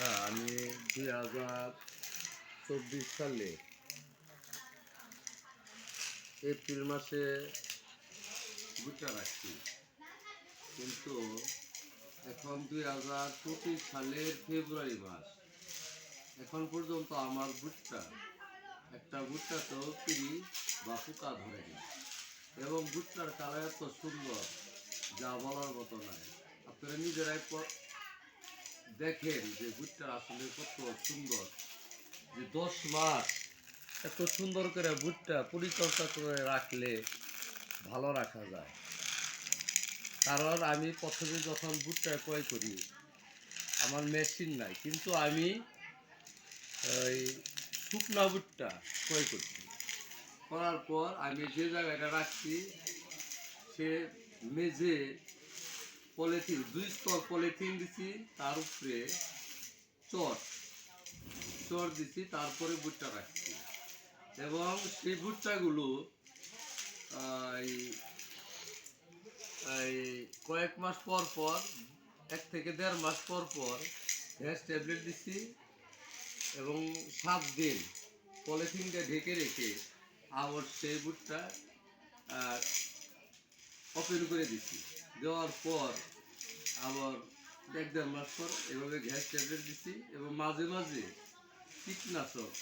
হ্যাঁ আমি দুই হাজার চব্বিশ সালে এপ্রিল মাসে ভুট্টা রাখছি। কিন্তু এখন দুই হাজার পঁচিশ সালের ফেব্রুয়ারি মাস। এখন পর্যন্ত আমার ভুট্টা একটা ভুট্টাতেও পিড়ি বা পোকা ধরেনি এবং ভুট্টার কালার এত সুন্দর, যা বলার মতো নয় আপনারা নিজেরাই দেখেন যে ভুট্টা আসলে কত সুন্দর। যে দশ মাস এত সুন্দর করে ভুট্টা পরিচর্যা করে রাখলে ভালো রাখা যায়। কারণ আমি প্রথমে যখন ভুট্টা ক্রয় করি, আমার মেশিন নাই, কিন্তু আমি ওই শুকনা ভুট্টা ক্রয় করছি। করার পর আমি যে জায়গাটা রাখছি, সে মেঝে পলিথিন, দুই স্তর পলিথিন দিছি, তার উপরে চট চট দিছি, তারপরে ভুট্টা রাখছি। এবং সেই ভুট্টাগুলো এই কয়েক মাস পর পর, এক থেকে দেড় মাস পর পর, গ্যাস ট্যাবলেট দিছি এবং সাত দিন পলিথিনটা ঢেকে রেখে আবার সেই বুটটা ওপেন করে দিছি। দেওয়ার পর আবার এক দেড় মাস পর এভাবে গ্যাস ট্যাবলেট দিছি এবং মাঝে মাঝে কীটনাশক,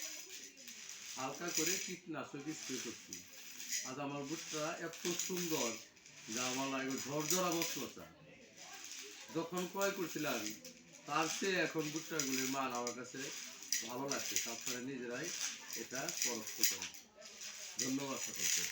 হালকা করে কীটনাশক স্প্রে করছি। আজ আমার বুটটা এত সুন্দর যা আমার লাগে ঝরঝরা মশলতা যখন ক্রয় করছিলাম, তার চেয়ে এখন ভুট্টাগুলির মান আমার কাছে ভালো লাগছে। তারপরে নিজেরাই এটা পরস্ত ধন্যবাদ সকলকে।